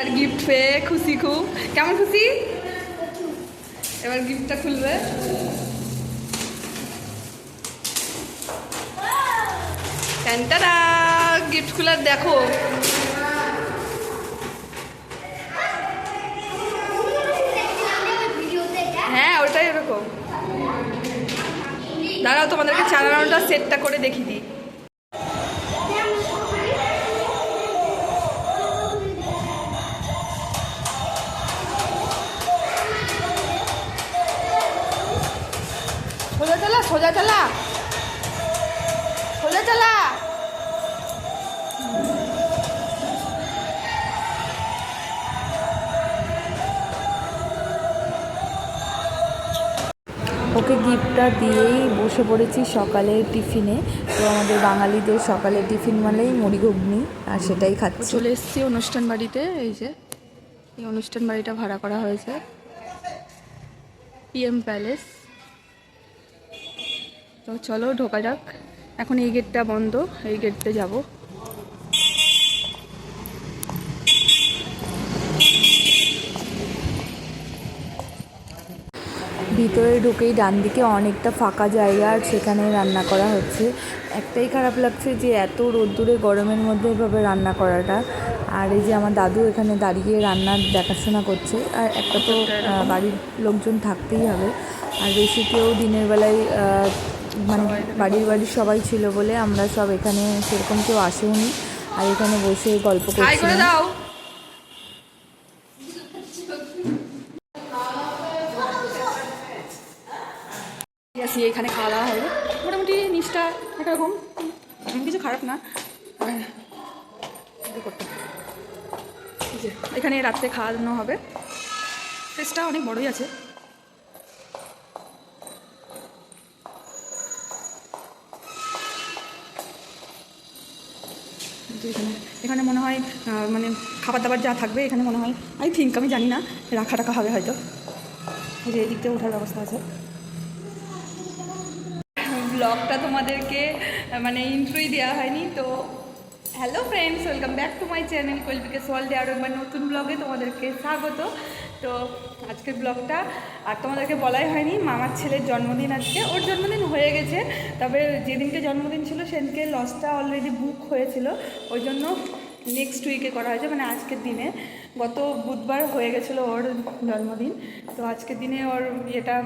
আর gift পেয়ে খুশি খুব। কেমন খুশি? এবার গিফটটা খুলবে। ট্যান্টারা গিফট খুলার দেখো। হ্যাঁ ওটাই ওরকম দাঁড়াও, তোমাদেরকে চালানোটা সেটটা করে দেখিয়ে দিই। চালা। সোজা চালা। ওকে গিফটটা দিয়েই বসে পড়েছি সকালের টিফিনে। তো আমাদের বাঙালিদের সকালের টিফিন মানেই মুড়ি ঘুগনি আর সেটাই খাচ্ছি। চলে এসেছি অনুষ্ঠান বাড়িতে এই যে। এই অনুষ্ঠান বাড়িটা ভাড়া করা হয়েছে। PM palace. তো চলো, ঢোকা যাক। এখন এই গেটটা বন্ধ, এই গেটতে যাব। ভিতরে ঢুকেই ডান দিকে অনেকটা ফাঁকা জায়গা আর সেখানে রান্না করা হচ্ছে। একটাই খারাপ লাগছে যে এত রোদ্দুরে, গরমের মধ্যে এভাবে রান্না করাটা। আর এই যে আমার দাদু এখানে দাঁড়িয়ে রান্নার দেখাশোনা করছে। আর একটা তো বাড়ির লোকজন থাকতেই হবে। আর বেশি কেউ দিনের বেলায় মানে বাড়ির বাড়ির সবাই ছিল বলে আমরা সব এখানে সেরকম কেউ আসেওনি আর এখানে বসে গল্প করছিলাম। এখানে খাওয়া দাওয়া হবে মোটামুটি নিচটা একরকম। কিছু খারাপ না। এখানে রাত্রে খাওয়া দাওয়া হবে। ফেসটা অনেক বড়ই আছে। কিন্তু এখানে এখানে মনে হয় মানে খাবার দাবার যা থাকবে, এখানে মনে হয় আই থিঙ্ক আমি জানি না, রাখা টাকা হবে হয়তো। যে এদিক দিয়ে ওঠার ব্যবস্থা আছে। ব্লগটা তোমাদেরকে মানে ইন্ট্রোই দেওয়া হয়নি, তো hello friends welcome back to my channel কোয়েলবিকে সোয়ালডে আরও একবার নতুন ব্লগে তোমাদেরকে স্বাগত। তো আজকের ব্লগটা আর তোমাদেরকে বলাই হয়নি, মামার ছেলের জন্মদিন আজকে। ওর জন্মদিন হয়ে গেছে, তবে যেদিনকে জন্মদিন ছিল সেদিনকে লসটা অলরেডি বুক হয়েছিল। ওই জন্য নেক্সট উইকে করা হয়েছে মানে আজকের দিনে। গত বুধবার হয়ে গেছিল ওর জন্মদিন। তো আজকের দিনে ওর এটা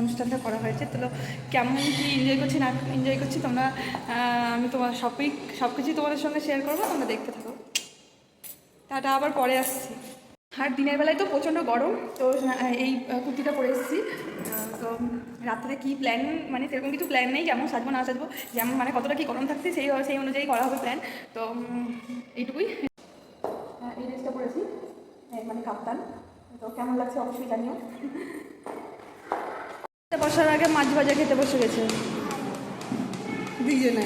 অনুষ্ঠানটা করা হয়েছে। তো কেমন কি এনজয় করছি, না এনজয় করছি তোমরা আমি তোমার সবই সব কিছুই তোমাদের সঙ্গে শেয়ার করব, তোমরা দেখতে থাকো। টাটা, আবার পরে আসছি। আর দিনের বেলায় তো প্রচণ্ড গরম, তো এই কুর্তিটা পরে এসেছি। তো রাত্রে কী প্ল্যান মানে সেরকম কিছু প্ল্যান নেই, কেমন সাজবো, না সাজবো, যেমন মানে কতটা কী গরম থাকছে, সেই সেই অনুযায়ী করা হবে প্ল্যান তো এইটুকুই হ্যাঁ, এই ড্রেসটা পরেছি মানে তো কেমন লাগছে? অবশ্যই জানিও। খেতে বসার আগে মাছ ভাজা খেতে বসে গেছে। দুইজনে।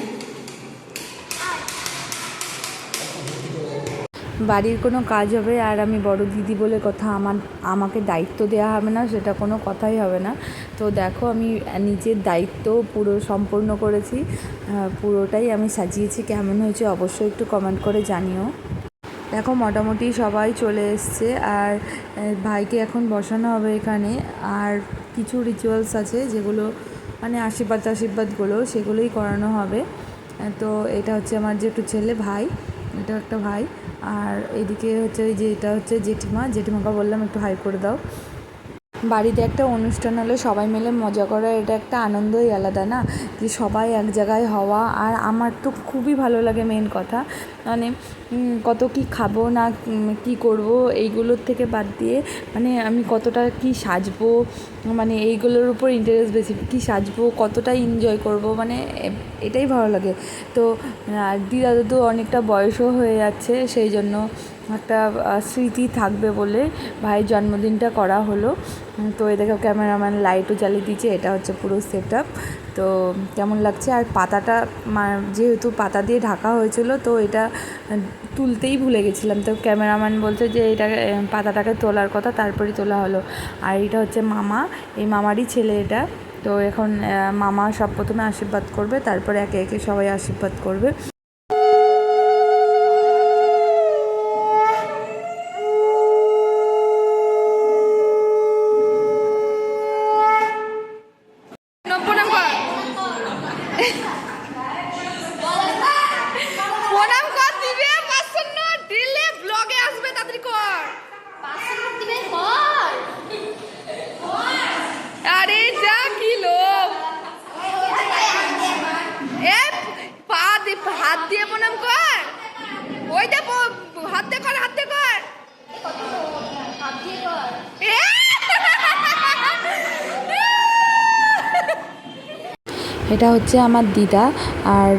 বাড়ির কোনো কাজ হবে আর আমি বড় দিদি বলে কথা আমার আমাকে দায়িত্ব দেওয়া হবে না সেটা কোনো কথাই হবে না। তো দেখো আমি নিজের দায়িত্ব পুরো সম্পূর্ণ করেছি। পুরোটাই আমি সাজিয়েছি। কেমন হয়েছে অবশ্যই একটু কমেন্ট করে জানিও। দেখো, মোটামুটি সবাই চলে এসছে আর ভাইকে এখন বসানো হবে এখানে। আর কিছু রিচুয়ালস আছে যেগুলো মানে আশীর্বাদ আশীর্বাদগুলো সেগুলোই করানো হবে। তো এটা হচ্ছে আমার যে একটু ছেলে ভাই, এটা একটা ভাই। আর এদিকে হচ্ছে ওই যে, এটা হচ্ছে জেঠিমা। জেঠিমাকে বললাম একটু হাই করে দাও। বাড়িতে একটা অনুষ্ঠান হলে সবাই মিলে মজা করা, এটা একটা আনন্দই আলাদা না? যে সবাই এক জায়গায় হওয়া, আর আমার তো খুবই ভালো লাগে মেন কথা। মানে কত কি খাব না কি করব, এইগুলোর থেকে বাদ দিয়ে মানে আমি কতটা কি সাজবো মানে এইগুলোর উপর ইন্টারেস্ট বেশি, কি সাজবো, কতটা এনজয় করব মানে এটাই ভালো লাগে। তো দিদা তো অনেকটা বয়সও হয়ে যাচ্ছে, সেই জন্য একটা স্মৃতি থাকবে বলে ভাইয়ের জন্মদিনটা করা হলো। তো এই দেখো ক্যামেরাম্যান লাইটও জ্বালিয়ে দিয়েছে, এটা হচ্ছে পুরো সেট তো কেমন লাগছে? আর পাতাটা যেহেতু পাতা দিয়ে ঢাকা হয়েছিল, তো এটা তুলতেই ভুলে গেছিলাম। তো ক্যামেরাম্যান বলছে যে এটা পাতাটাকে তোলার কথা, তারপরেই তোলা হলো। আর এটা হচ্ছে মামা, এই মামারই ছেলে এটা। তো এখন মামা সব প্রথমে আশীর্বাদ করবে, তারপরে একে একে সবাই আশীর্বাদ করবে। এটা হচ্ছে আমার দিদা আর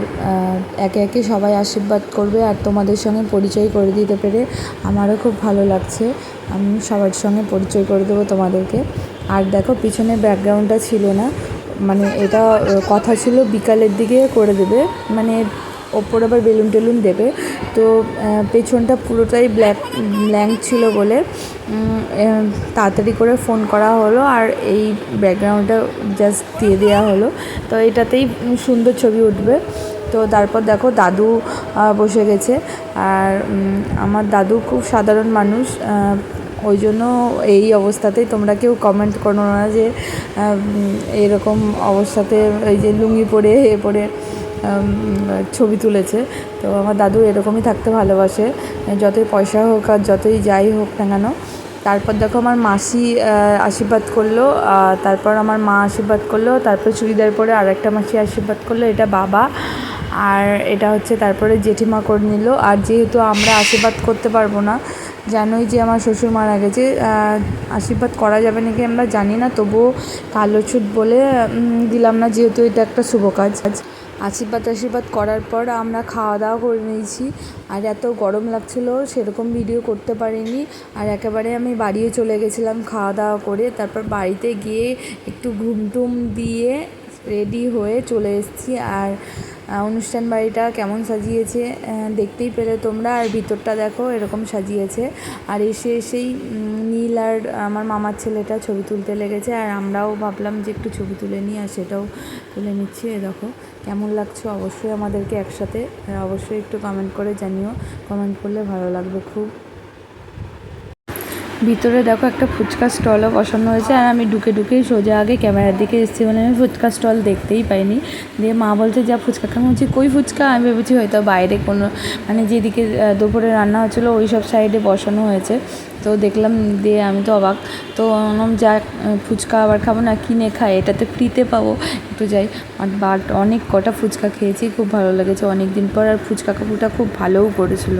একে একে সবাই আশীর্বাদ করবে আর তোমাদের সঙ্গে পরিচয় করে দিতে পেরে আমারও খুব ভালো লাগছে। আমি সবার সঙ্গে পরিচয় করে দেবো তোমাদেরকে। আর দেখো, পিছনে ব্যাকগ্রাউন্ডটা ছিল না। মানে এটা কথা ছিল বিকালের দিকে করে দেবে। মানে ওপর আবার বেলুন টেলুন দেবে। তো পেছনটা পুরোটাই ব্ল্যাক, ব্ল্যাঙ্ক ছিল বলে তাড়াতাড়ি করে ফোন করা হলো আর এই ব্যাকগ্রাউন্ডটা জাস্ট দিয়ে দেওয়া হলো। তো এটাতেই সুন্দর ছবি উঠবে। তো তারপর দেখো দাদু বসে গেছে। আর আমার দাদু খুব সাধারণ মানুষ ওই জন্য এই অবস্থাতেই তোমরা কেউ কমেন্ট করো না যে এরকম অবস্থাতে এই যে লুঙ্গি পরে, এ পরে ছবি তুলেছে। তো আমার দাদু এরকমই থাকতে ভালোবাসে। যতই পয়সা হোক আর যতই যাই হোক না কেন, তারপর দেখো আমার মাসি আশীর্বাদ করল তারপর আমার মা আশীর্বাদ করল, তারপর চুড়িদার পরে আর একটা মাসি আশীর্বাদ করল, এটা বাবা। আর এটা হচ্ছে তারপরে জেঠিমা করে নিল। আর যেহেতু আমরা আশীর্বাদ করতে পারব না জানোই যে আমার শ্বশুর মারা গেছে আশীর্বাদ করা যাবে নাকি আমরা জানি না, তবুও কালো ছুট বলে দিলাম না যেহেতু এটা একটা শুভ কাজ। আজ আশীর্বাদ আশীর্বাদ করার পর আমরা খাওয়া দাওয়া করে নিয়েছি। আর এত গরম লাগছিল, সেরকম ভিডিও করতে পারিনি। আর একেবারে আমি বাড়িও চলে গেছিলাম খাওয়া দাওয়া করে। তারপর বাড়িতে গিয়ে একটু ঘুম টুম দিয়ে রেডি হয়ে চলে এসেছি। আর অনুষ্ঠান বাড়িটা কেমন সাজিয়েছে দেখতেই পেলে তোমরা। আর ভিতরটা দেখো, এরকম সাজিয়েছে। আর এসে এসেই নীল আর আমার মামার ছেলেটা ছবি তুলতে লেগেছে। আর আমরাও ভাবলাম যে একটু ছবি তুলে নিই, আর সেটাও তুলে নিচ্ছি। এ দেখো, কেমন লাগছে অবশ্যই আমাদেরকে একসাথে। অবশ্যই একটু কমেন্ট করে জানিও। কমেন্ট করলে ভালো লাগবে খুব। ভিতরে দেখো একটা ফুচকা স্টলও বসানো হয়েছে। আর আমি ঢুকে ঢুকেই সোজা আগে ক্যামেরার দিকে এসেছি মানে আমি ফুচকা স্টল দেখতেই পাইনি। দিয়ে মা বলছে, যা ফুচকা খাব বলছি, কই ফুচকা? আমি ভেবেছি হয়তো বাইরে কোনো মানে যেদিকে দুপুরে রান্না হচ্ছিল ওই সব সাইডে বসানো হয়েছে। তো দেখলাম দিয়ে আমি তো অবাক। তো বললাম, যা ফুচকা আবার খাব না, কিনে খাই, এটাতে ফ্রিতে পাবো। একটু যাই। বাট অনেক কটা ফুচকা খেয়েছি, খুব ভালো লেগেছে। অনেক দিন পর আর ফুচকা কাকুটা খুব ভালোও করেছিল।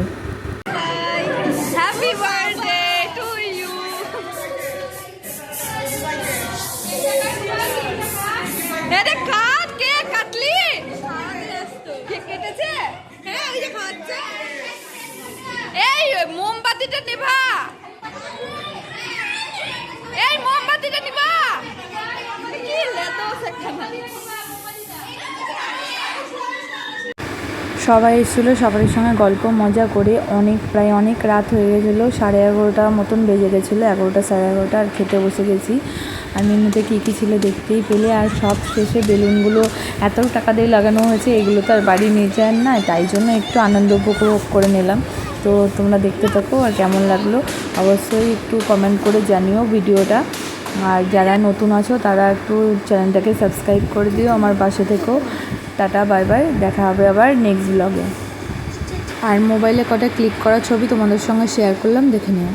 সবাই এসেছিল সবার সঙ্গে গল্প, মজা করে অনেক, প্রায় অনেক রাত হয়ে গেছিল, সাড়ে এগারোটা মতন বেজে গেছিল, এগারোটা সাড়ে এগারোটা, আর খেতে বসে গেছি। আর মেনুতে কী কী ছিল দেখতেই পেলে, আর সব শেষে বেলুনগুলো এত টাকা দিয়ে লাগানো হয়েছে, এগুলো তো আর বাড়ি নিয়ে যায় না, তাই জন্য একটু আনন্দ উপভোগ করে নিলাম। তো তোমরা দেখতে থাকো আর কেমন লাগল, অবশ্যই একটু কমেন্ট করে জানিও ভিডিওটা। আর যারা নতুন আছো, তারা একটু চ্যানেলটাকে সাবস্ক্রাইব করে দিও আমার পাশে থেকেও। টাটা বাই বাই দেখা হবে আবার নেক্সট ব্লগে আর মোবাইলে কটা ক্লিক করা ছবি তোমাদের সঙ্গে শেয়ার করলাম, দেখে নিও।